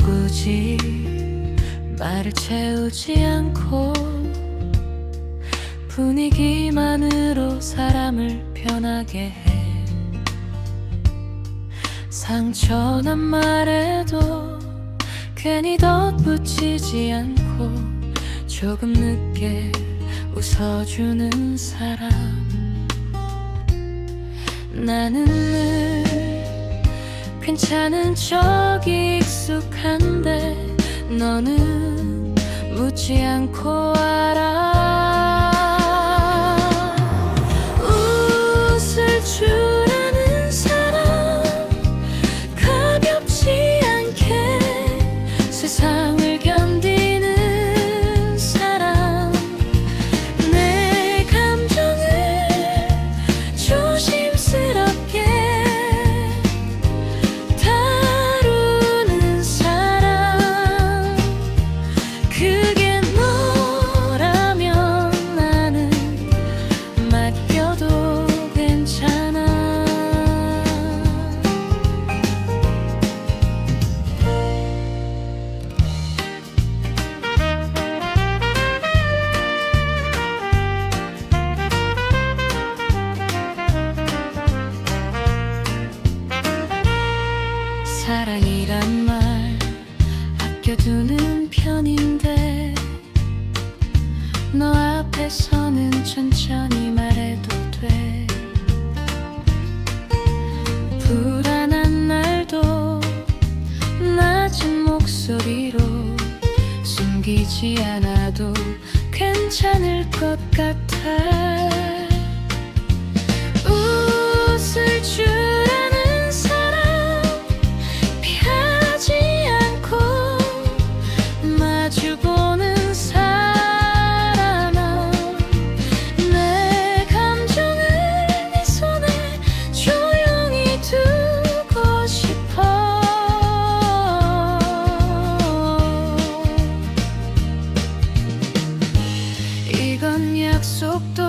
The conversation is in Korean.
굳이 말을 채우지 않고 분위기만으로 사람을 변하게 해. 상처난 말에도 괜히 덧붙이지 않고 조금 늦게 웃어주는 사람. 나는 늘 괜찮은 척이 익숙한데 너는 묻지 않고 알아 아껴두는 편인데 너 앞에서는 천천히 말해도 돼. 불안한 날도 낮은 목소리로 숨기지 않아도 괜찮을 것 같아 주고는 살아나. 내 감정을 네 손에 조용히 두고 싶어. 이건 약속도